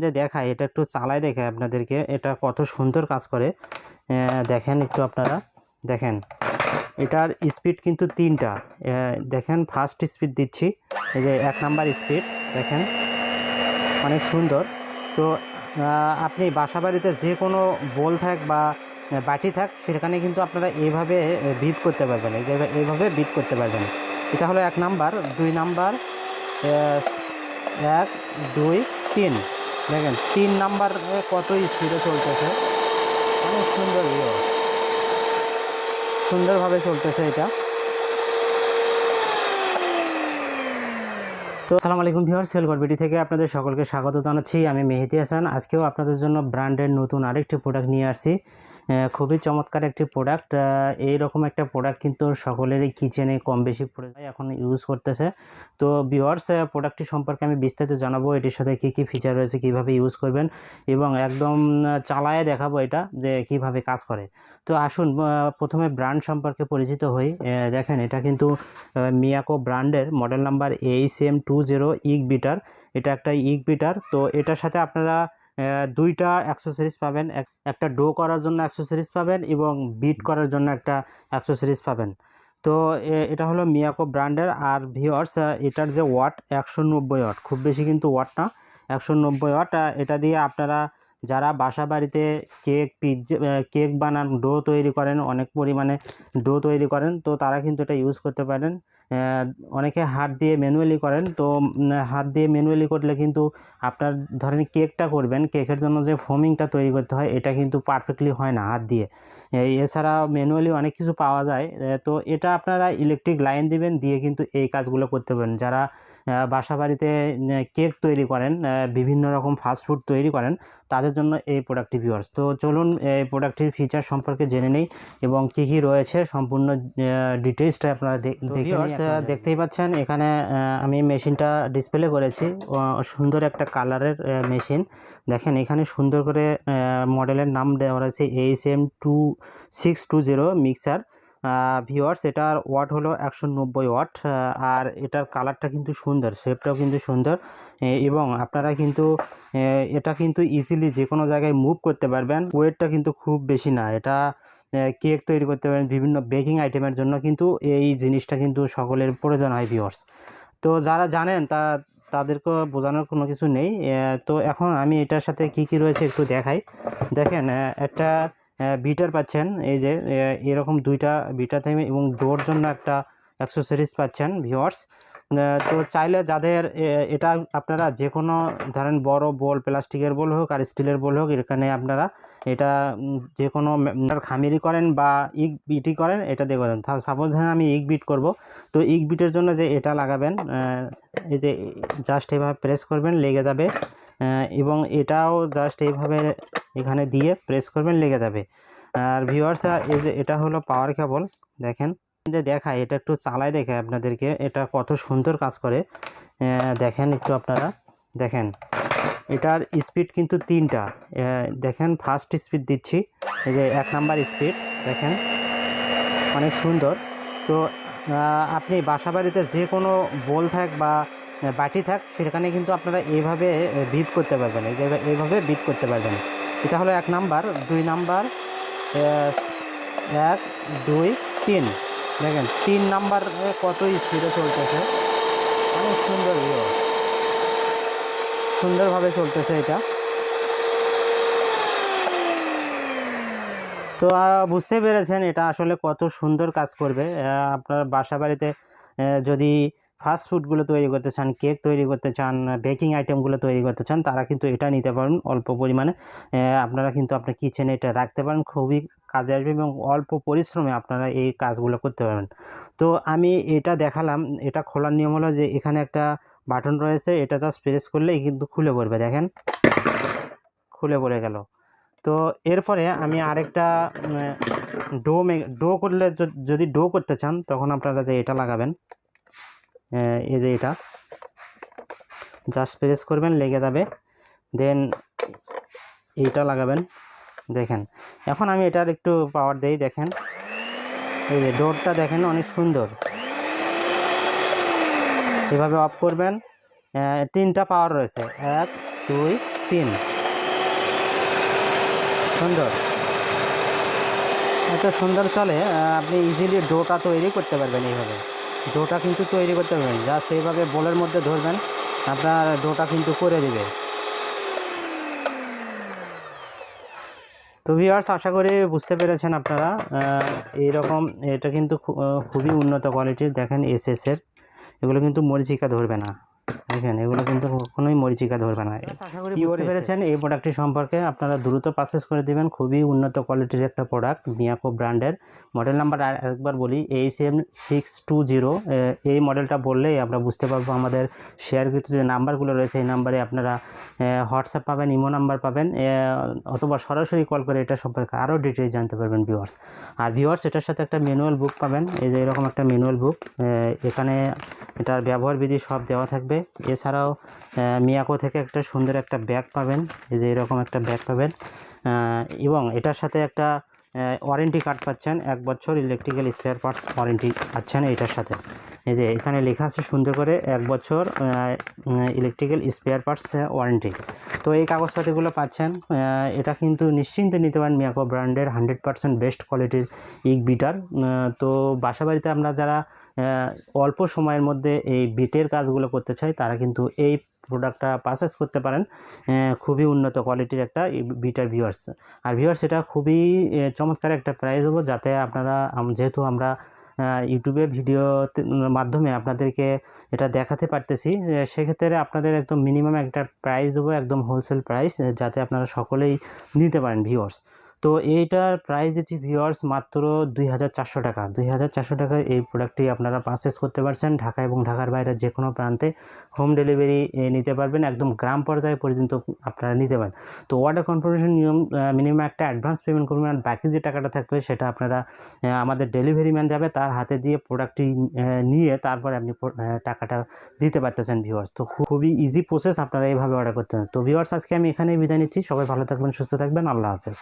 দেখায়, এটা একটু চালায় দেখে আপনাদেরকে। এটা কত সুন্দর কাজ করে। দেখেন একটু আপনারা। দেখেন, এটার স্পিড কিন্তু তিনটা। দেখেন ফার্স্ট স্পিড দিচ্ছি। এই যে এক নাম্বার স্পিড দেখেন। অনেক সুন্দর। তো আপনি বাসা বাড়িতে যে কোনো বোল থাক বা বাটি থাক, সেখানে কিন্তু আপনারা এইভাবে বিট করতে পারবেন। এই এইভাবে বিট করতে পারবেন। এটা হলো এক নাম্বার দুই নাম্বার এক, দুই, তিন। দেখেন, তিন নাম্বার কত স্পিডে চলতেছে। অনেক সুন্দর ইয়ে সুন্দরভাবে চলতেছে এটা। তো আসসালামু আলাইকুম ভিউয়ার্স সেল গড়বেটি থেকে আপনাদের সকলকে স্বাগত জানাচ্ছি। আমি মেহেদি হাসান। আজকেও আপনাদের জন্য ব্র্যান্ডের নতুন আরেকটি প্রোডাক্ট নিয়ে আসছি। খুবই চমৎকার একটি প্রোডাক্ট এইরকম একটা প্রোডাক্ট কিন্তু সকলেরই কিচেনে কম বেশি পড়ে যায়, এখন ইউজ করতেছে। তো ভিউয়ার্স প্রোডাক্টটি সম্পর্কে আমি বিস্তারিত জানাব, এটির সাথে কী কী ফিচার রয়েছে, কীভাবে ইউজ করবেন এবং একদম চালায়ে দেখাবো এটা, যে কীভাবে কাজ করে। তো আসুন প্রথমে ব্র্যান্ড সম্পর্কে পরিচিত হই। দেখেন, এটা কিন্তু মিয়াকো ব্র্যান্ডের model number H M two zero egg beater এটা একটা ইক বিটার তো এটার সাথে আপনারা দুইটা অ্যাক্সেসরিজ পাবেন। এক- একটা ডো করার জন্য অ্যাক্সেসরিজ পাবেন এবং বিট করার জন্য একটা অ্যাক্সেসরিজ পাবেন। তো এটা হলো মিয়াকো ব্র্যান্ডের। আর ভিওর্স এটার যে ওয়াট একশো নব্বই ওয়াট খুব বেশি কিন্তু ওয়াট না, একশো নব্বই ওয়াট এটা দিয়ে আপনারা যারা বাসা বাড়িতে কেক পিৎজা কেক বানান ডো তৈরি করেন, অনেক পরিমাণে ডো তৈরি করেন, তো তারা কিন্তু এটা ইউজ করতে পারেন। অনেকে হাত দিয়ে ম্যানুয়ালি করেন। তো হাত দিয়ে ম্যানুয়ালি করলে কিন্তু আপনার ধরেন কেকটা করবেন, কেকের জন্য যে ফোমিংটা তৈরি করতে হয়, এটা কিন্তু পারফেক্টলি হয় না হাত দিয়ে। এছাড়া ম্যানুয়ালি অনেক কিছু পাওয়া যায়। তো এটা আপনারা ইলেকট্রিক লাইন দিবেন, দিয়ে কিন্তু এই কাজগুলো করতে পারেন। যারা বাসা বাড়িতে কেক তৈরি করেন বিভিন্ন রকম ফাস্টফুড তৈরি করেন তাদের জন্য এই প্রোডাক্টটি ভিউয়ার্স তো চলুন এই প্রোডাক্টটির ফিচার সম্পর্কে জেনে নেই এবং কী কী রয়েছে সম্পূর্ণ ডিটেলসটা আপনারা দেখে দেখতেই পাচ্ছেন এখানে আমি মেশিনটা ডিসপ্লে করেছি সুন্দর একটা কালারের মেশিন দেখেন এখানে সুন্দর করে মডেলের নাম দেওয়া রয়েছে H M two six two zero mixer viewers এটার ওয়াট হলো একশো নব্বই ওয়াট আর এটার কালারটা কিন্তু সুন্দর শেপটাও কিন্তু সুন্দর এবং আপনারা কিন্তু এটা কিন্তু ইজিলি যে কোনো জায়গায় মুভ করতে পারবেন ওয়েটটা কিন্তু খুব বেশি না, এটা কেক তৈরি করতে পারেন, বিভিন্ন বেকিং আইটেমের জন্য কিন্তু এই জিনিসটা কিন্তু সকলের প্রয়োজন হয় ভিওর্স তো যারা জানেন, তা, তাদেরকে বোঝানোর কোনো কিছু নেই তো এখন আমি এটার সাথে কি কি রয়েছে একটু দেখাই। দেখেন একটা বিটার পাচ্ছেন। এই যে এরকম দুইটা বিটার থেকে এবং ডোর জন্য একটা অ্যাক্সেসরিজ পাচ্ছেন ভিওয়ার্স তো চাইলে যাদের এটা আপনারা যে কোনো ধরেন বড় বল, প্লাস্টিকের বল হোক আর স্টিলের বল হোক, এখানে আপনারা এটা যে কোনো খামিরি করেন বা ইক বিটি করেন, এটা দিয়ে করেন সাপোজ ধরেন আমি ইক বিট করব। তো ইক বিটের জন্য যে এটা লাগাবেন এই যে জাস্ট এভাবে প্রেস করবেন, লেগে যাবে। এবং এটাও জাস্ট এইভাবে এখানে দিয়ে প্রেস করবেন, লেগে যাবে। আর ভিউয়ার্স এই যে এটা হলো পাওয়ার কেবল দেখেন। যে দেখায়, এটা একটু চালায় দেখে আপনাদেরকে, এটা কত সুন্দর কাজ করে। দেখেন একটু আপনারা, দেখেন। এটার স্পিড কিন্তু তিনটা। দেখেন ফার্স্ট স্পিড দিচ্ছি, এই যে এক নাম্বার স্পিড দেখেন। অনেক সুন্দর। তো আপনি বাসা বাড়িতে যে কোনো বোল থাক বা বাটি থাক, সেখানে কিন্তু আপনারা এইভাবে বিট করতে পারবেন এইভাবে বিট করতে পারবেন এটা হলো এক নাম্বার, দুই নাম্বার এক, দুই, তিন। দেখেন, তিন নাম্বার কত স্পিডে চলতেছে। অনেক সুন্দর সুন্দরভাবে চলতেছে এটা। তো বুঝতে পেরেছেন এটা আসলে কত সুন্দর কাজ করবে। আপনার বাসা বাড়িতে যদি ফাস্ট ফুডগুলো তৈরি করতে চান, কেক তৈরি করতে চান, বেকিং আইটেমগুলো তৈরি করতে চান, তারা কিন্তু এটা নিতে পারেন অল্প পরিমাণে। আপনারা কিন্তু আপনার কিচেনে এটা রাখতে পারেন, খুবই কাজে আসবে এবং অল্প পরিশ্রমে আপনারা এই কাজগুলো করতে পারবেন। তো আমি এটা দেখালাম, এটা খোলার নিয়ম হলো যে এখানে একটা বাটন রয়েছে, এটা জাস্ট প্রেস করলেই কিন্তু খুলে পড়বে, দেখেন। খুলে পড়ে গেল। তো এরপরে আমি আরেকটা ডো মে- ডো করলে যদি ডো করতে চান, তখন আপনারা যে এটা লাগাবেন। এই যে এটা। জাস্ট প্রেস করবেন, লেগে যাবে। দেন এইটা লাগাবেন। দেখেন, এখন আমি এটার একটু পাওয়ার দেই, দেখেন। এই যে ডোরটা দেখেন, অনেক সুন্দর। এভাবে অফ করবেন। তিনটা পাওয়ার রয়েছে। এক, দুই, তিন। সুন্দর। এত সুন্দর চলে আপনি ইজিলি ডোটা তৈরি করতে পারবেন এইভাবে। ডোটা কিন্তু তৈরি করতে পারবেন। জাস্ট এইভাবে বোলের মধ্যে ধরবেন, আপনার ডোটা কিন্তু করে দেবে। তো ভিওয়ার্স আশা করি বুঝতে পেরেছেন আপনারা। এইরকম, এটা কিন্তু খুবই উন্নত কোয়ালিটির দেখেন এসএসের এগুলো কিন্তু মরিচিকা ধরবে না। দেখেন এগুলো কিন্তু কখনোই মরিচিকা ধরবে না। কি বুঝতে পেরেছেন এই প্রোডাক্টটি সম্পর্কে আপনারা দ্রুত পারচেস করে দিবেন। খুবই উন্নত কোয়ালিটির একটা প্রোডাক্ট মিয়াকো ব্র্যান্ডের মডেল নাম্বার একবার বলি H M six two zero এই মডেলটা বললেই আমরা বুঝতে পারব আমাদের শেয়ার শেয়ারকৃত যে নাম্বারগুলো রয়েছে এই নাম্বারে আপনারা হোয়াটসঅ্যাপ পাবেন ইমো নাম্বার পাবেন অথবা সরাসরি কল করে এটা সম্পর্কে আরও ডিটেলস জানতে পারবেন ভিউয়ার্স আর ভিউয়ার্স এটার সাথে একটা ম্যানুয়াল বুক পাবেন এই যে এরকম একটা ম্যানুয়াল বুক এখানে এটার ব্যবহার বিধি সব দেওয়া থাকবে। এছাড়াও মিয়াকো থেকে একটা সুন্দর একটা ব্যাগ পাবেন। এই যে এরকম একটা ব্যাগ পাবেন। এবং এটার সাথে একটা ওয়ারেন্টি কার্ড পাচ্ছেন। এক বছর ইলেকট্রিক্যাল স্পেয়ার পার্টস ওয়ারেন্টি পাচ্ছেন এটার সাথে। এই যে এখানে লেখা আছে সুন্দর করে এক বছর ইলেকট্রিক্যাল স্পেয়ার পার্টস ওয়ারেন্টি তো এই কাগজপাতিগুলো পাচ্ছেন এটা কিন্তু নিশ্চিন্তে নিতে পারেন মিয়াকো ব্র্যান্ডের হান্ড্রেড পার্সেন্ট বেস্ট কোয়ালিটির ইক বিটার। তো বাসা বাড়িতে আমরা যারা অল্প সময়ের মধ্যে এই বিটের কাজগুলো করতে চাই, তারা কিন্তু এই প্রোডাক্টটা পারচেস করতে পারেন খুবই উন্নত কোয়ালিটির একটা বিটার ভিউয়ার্স আর ভিউয়ার্স এটা খুবই চমৎকার একটা প্রাইস হব যাতে আপনারা যেহেতু আমরা ইউটিউবে ভিডিও মাধ্যমে আপনাদেরকে এটা দেখাতে পারতেছি। সেক্ষেত্রে আপনাদের একদম মিনিমাম একটা প্রাইস দেবো, একদম হোলসেল প্রাইস যাতে আপনারা সকলেই নিতে পারেন ভিউয়ার্স তো এইটার প্রাইস দিচ্ছি ভিউয়ার্স মাত্র দুই হাজার চারশো টাকা। দুই হাজার চারশো টাকায় এই প্রোডাক্টটি আপনারা পারচেস করতে পারছেন ঢাকা এবং ঢাকার বাইরে যে কোনো প্রান্তে। হোম ডেলিভারি নিতে পারবেন, একদম গ্রাম পর্যায়ে পর্যন্ত আপনারা নিতে পারেন। তো অর্ডার কনফার্মেশন নিয়ম মিনিমাম একটা অ্যাডভান্স পেমেন্ট করবেন আর বাকি যে টাকাটা থাকবে সেটা আপনারা আমাদের ডেলিভারি ম্যান যাবে, তার হাতে দিয়ে প্রোডাক্টটি নিয়ে তারপরে আপনি টাকাটা দিতে পারতেছেন ভিউয়ার্স তো খুবই ইজি প্রসেস আপনারা এইভাবে অর্ডার করতে পারেন তো ভিউয়ার্স আজকে আমি এখানেই বিদায় নিচ্ছি। সবাই ভালো থাকবেন, সুস্থ থাকবেন। আল্লাহ হাফেজ।